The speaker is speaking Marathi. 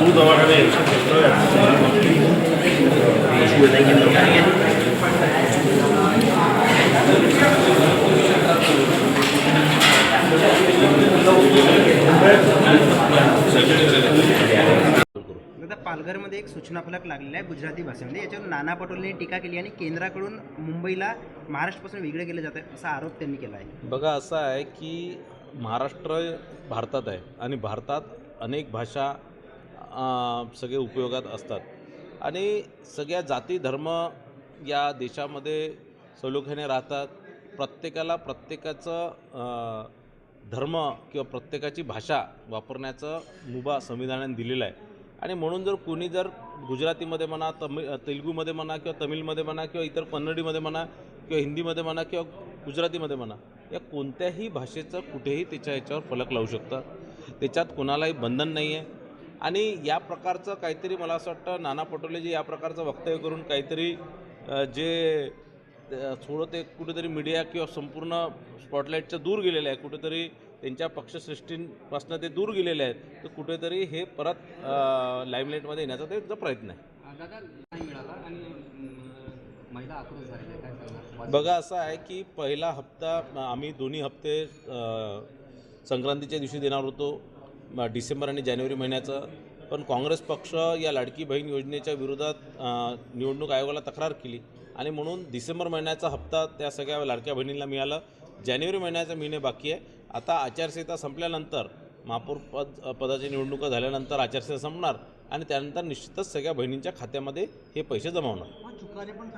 तू दवाखाने पालघरमध्ये एक सूचना फलक लागलेला आहे गुजराती भाषेमध्ये. याच्यावर नाना पटोलेने टीका केली आणि केंद्राकडून मुंबईला महाराष्ट्रापासून वेगळं केलं जातं असा आरोप त्यांनी केला आहे. बघा असा आहे की महाराष्ट्र भारतात आहे आणि भारतात अनेक भाषा सगळे उपयोगात असतात. आणि सगळ्या जाती धर्म या देशामध्ये सलोख्याने राहतात. प्रत्येकाला प्रत्येकाचं धर्म किंवा प्रत्येकाची भाषा वापरण्याचं मुभा संविधानाने दिलेला आहे. आणि म्हणून जर कोणी जर गुजरातीमध्ये म्हणा तमिळ तेलुगूमध्ये म्हणा किंवा तमिळमध्ये म्हणा किंवा इतर कन्नडीमध्ये म्हणा किंवा हिंदीमध्ये म्हणा किंवा गुजरातीमध्ये म्हणा या कोणत्याही भाषेचं कुठेही त्याच्या ह्याच्यावर फलक लावू शकतं त्याच्यात कोणालाही बंधन नाही आहे आणि या प्रकारचं काहीतरी मला असं वाटतं नाना पटोले जे या प्रकारचं वक्तव्य करून काहीतरी जे थोडं ते कुठेतरी मीडिया किंवा संपूर्ण स्पॉटलाईटच्या दूर गेलेले आहे कुठेतरी त्यांच्या पक्षश्रेष्ठींपासून ते दूर गेलेले आहेत तर कुठेतरी हे परत लाईमलाईटमध्ये येण्याचा त्यांचा प्रयत्न आहे. बघा असं आहे की पहिला हप्ता आम्ही दोन्ही हप्ते संक्रांतीच्या दिवशी देणार होतो. डिसेंबर आणि जानेवारी महिन्याचं. पण काँग्रेस पक्ष या लाडकी बहीण योजनेच्या विरोधात निवडणूक आयोगाला तक्रार केली. आणि म्हणून डिसेंबर महिन्याचा हप्ता त्या सगळ्या लाडक्या बहिणींना मिळाला. जानेवारी महिन्याचा महिने बाकी आहे. आता आचारसंहिता संपल्यानंतर महापौर पद पदाची निवडणुका झाल्यानंतर आचारसंहिता संपणार. आणि त्यानंतर निश्चितच सगळ्या बहिणींच्या खात्यामध्ये हे पैसे जमा होणार.